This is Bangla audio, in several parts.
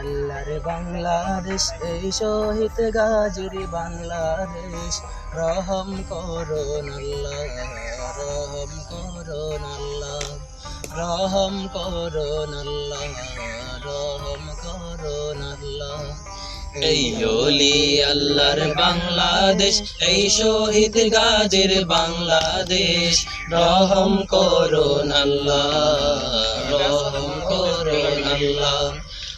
আল্লাহর বাংলাদেশ, এই শহীদ গাজীর বাংলাদেশ। রহম করুন রহম করুন রহম করুন রহম করুন এই ওলি আল্লাহর বাংলাদেশ, এই শহীদ গাজীর বাংলাদেশ। রহম করুন রহম করুন আল্লাহ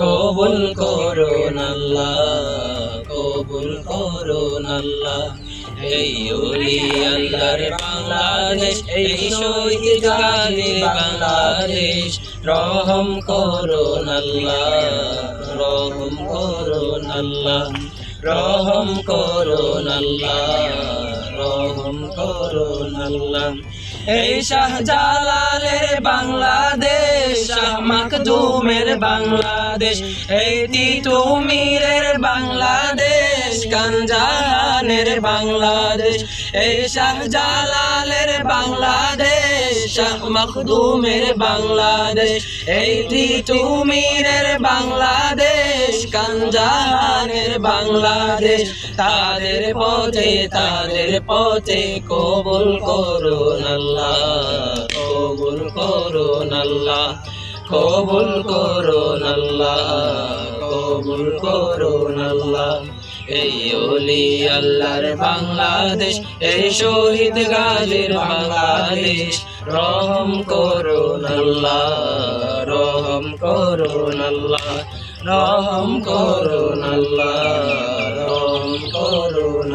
কবুল করুন আল্লাহ কবুল করুন আল্লাহ এই ওলি আল্লাহর বাংলাদেশ, এই শহীদ বাংলাদেশ, রহম করুন আল্লাহ রহম করুন আল্লাহ রহম করুন আল্লাহ রহম করুন আল্লাহ এই শাহজালালের বাংলাদেশ, শাহ মাকদুমের বাংলাদেশ এই তিতুমিরের বাংলাদেশ, কানজাহানের বাংলাদেশ, এই শাহজালালের বাংলাদেশ, শাহ মাকদুমের বাংলাদেশ এই তিতুমিরের বাংলাদেশ, কানজাহানের বাংলাদেশ। তাদের পথে তাদের পথে কবুল করুন আল্লাহ, কবুল করুন আল্লাহ। কবুল করুন আল্লাহ, কবুল করুন আল্লাহ। এই ওলি আল্লাহর বাংলাদেশ, এই শহীদ গাজীর বাংলাদেশ। রহম করুন আল্লাহ, রহম করুন আল্লাহ। রহম করুন রহম করুন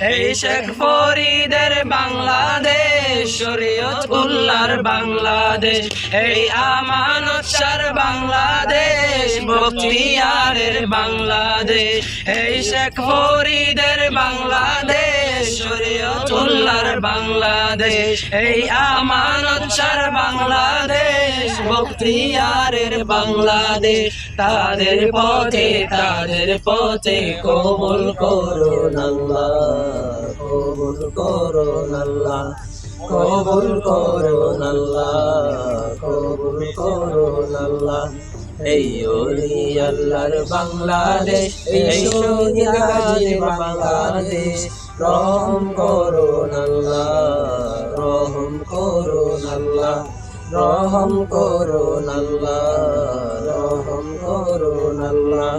এই শেখ ফরিদের বাংলাদেশ, শরীয়ত উল্লার বাংলাদেশ, এই আমানত বাংলাদেশ বক্তিয়ারের বাংলাদেশ, এই শেখ ফরিদের বাংলাদেশ। উল্লার বাংলাদেশ, এই বাংলাদেশ, বক্তিয়ারের বাংলাদেশ। তাদের পথে তাদের পথে কবুল করুন আল্লাহ কবুল করুন আল্লাহ কবুল করুন আল্লাহ কবুল এই আল্লাহর বাংলাদেশ বাংলাদেশ রহম করুন আল্লাহ, রহম করুন আল্লাহ, রহম করুন আল্লাহ, রহম করুন আল্লাহ।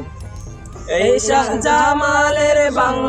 এই শাহ জামালের বাংলা